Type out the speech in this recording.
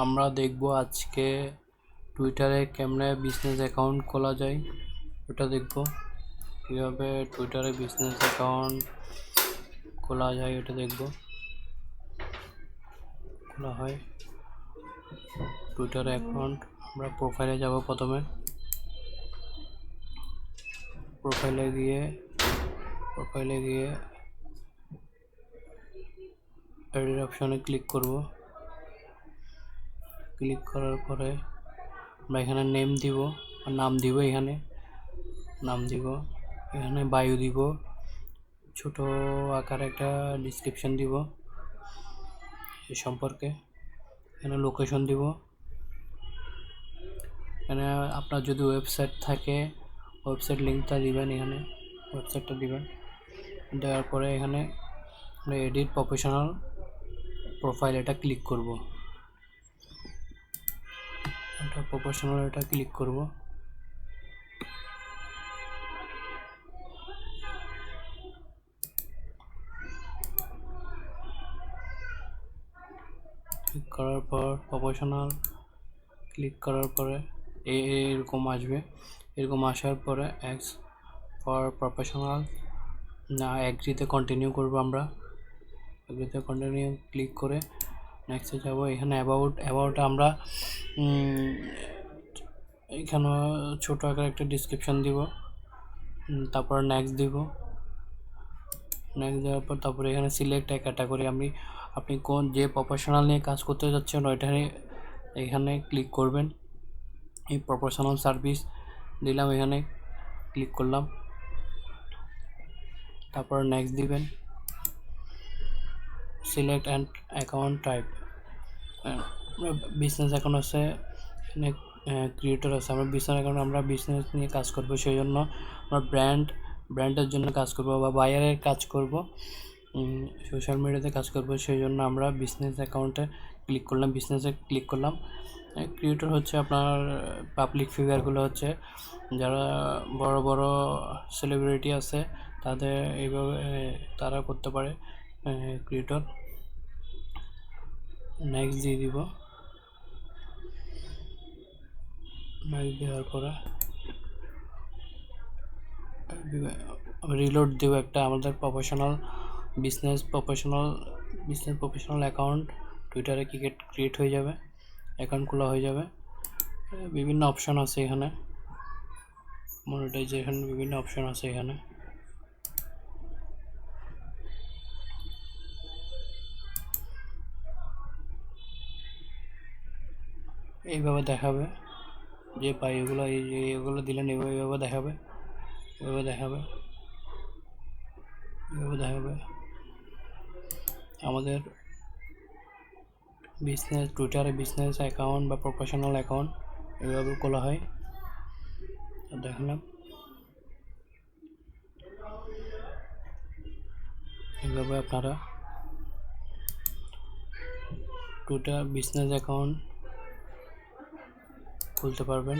আমরা দেখব আজকে টুইটারে কেমনে বিজনেস অ্যাকাউন্ট খোলা যায়, ওটা দেখব। কীভাবে টুইটারে বিজনেস অ্যাকাউন্ট খোলা যায়, ওটা দেখব। খোলা হয়। টুইটার অ্যাকাউন্ট আমরা প্রোফাইলে যাব প্রথমে। প্রোফাইলে গিয়ে প্রোফাইলে গিয়ে অপশনে ক্লিক করব। ক্লিক করার পরে আমরা এখানে নেম দিব নাম দিব এখানে, নাম দিব, এখানে বায়ু দিব, ছোট আকারে একটা ডিসক্রিপশন দিব এ সম্পর্কে, এখানে লোকেশন দিব, এখানে আপনার যদি ওয়েবসাইট থাকে ওয়েবসাইট লিঙ্কটা দিবেন এখানে ওয়েবসাইটটা দিবেন, দেওয়ার পরে এখানে এডিট প্রফেশনাল প্রোফাইল এটা ক্লিক করব। এটা প্রফেশনাল এটা ক্লিক করব। ক্লিক করার পর প্রফেশনাল ক্লিক করার পরে এরকম আসবে। এরকম আসার পরে এক্স ফর প্রফেশনাল না এগ্রিতে কন্টিনিউ করব আমরা। এগ্রিতে কন্টিনিউ ক্লিক করে নেক্সটে যাব, এখানে অ্যাবাউট অ্যাবাউট আমরা এখানে ছোট আকার একটা ডিসক্রিপশন দিব। তারপর নেক্সট দিব। নেক্সট দেওয়ার পর তারপরে এখানে সিলেক্ট এক ক্যাটাগরি আমি, আপনি কোন, যে প্রফেশনাল নিয়ে কাজ করতে যাচ্ছেন, ওইখানে, এখানে ক্লিক করবেন। এই প্রফেশনাল সার্ভিস দিলাম এখানে ক্লিক করলাম। তারপর নেক্সট দিবেন। Select and account type business account আছে, এখানে ক্রিয়েটর আছে। আমরা বিজনেস অ্যাকাউন্ট আমরা বিজনেস নিয়ে কাজ করব সেই জন্য আমরা ব্র্যান্ড ব্র্যান্ডের জন্য কাজ করব বা বায়ারের কাজ করব। সোশ্যাল মিডিয়াতে কাজ করব সেই জন্য আমরা বিজনেস অ্যাকাউন্টে ক্লিক করলাম বিজনেসে ক্লিক করলাম। ক্রিয়েটর হচ্ছে আপনার পাবলিক ফিগারগুলো হচ্ছে, যারা বড় বড় সেলিব্রিটি আছে, তাদের এইভাবে তারা করতে পারে ক্রিয়েটর নেক্সট দিয়ে দিব। নেক্সট দেওয়ার পরে রিলোড দেব একটা আমাদের professional business professional business professional account টুইটারে ক্রিকেট ক্রিয়েট হয়ে যাবে অ্যাকাউন্ট খোলা হয়ে যাবে। বিভিন্ন অপশন আছে এখানে। মনিটাইজেশন বিভিন্ন অপশন আছে এখানে। এইভাবে দেখাবে। যে পাই এগুলো, এই এগুলো দিলেন এইভাবে এইভাবে দেখাবে। এভাবে দেখাবে। এভাবে দেখাবে। আমাদের বিজনেস টুইটারে বিজনেস অ্যাকাউন্ট বা প্রফেশনাল অ্যাকাউন্ট এভাবে খোলা হয়। দেখালাম। এইভাবে আপনারা টুইটার বিজনেস অ্যাকাউন্ট খুলতে পারবেন।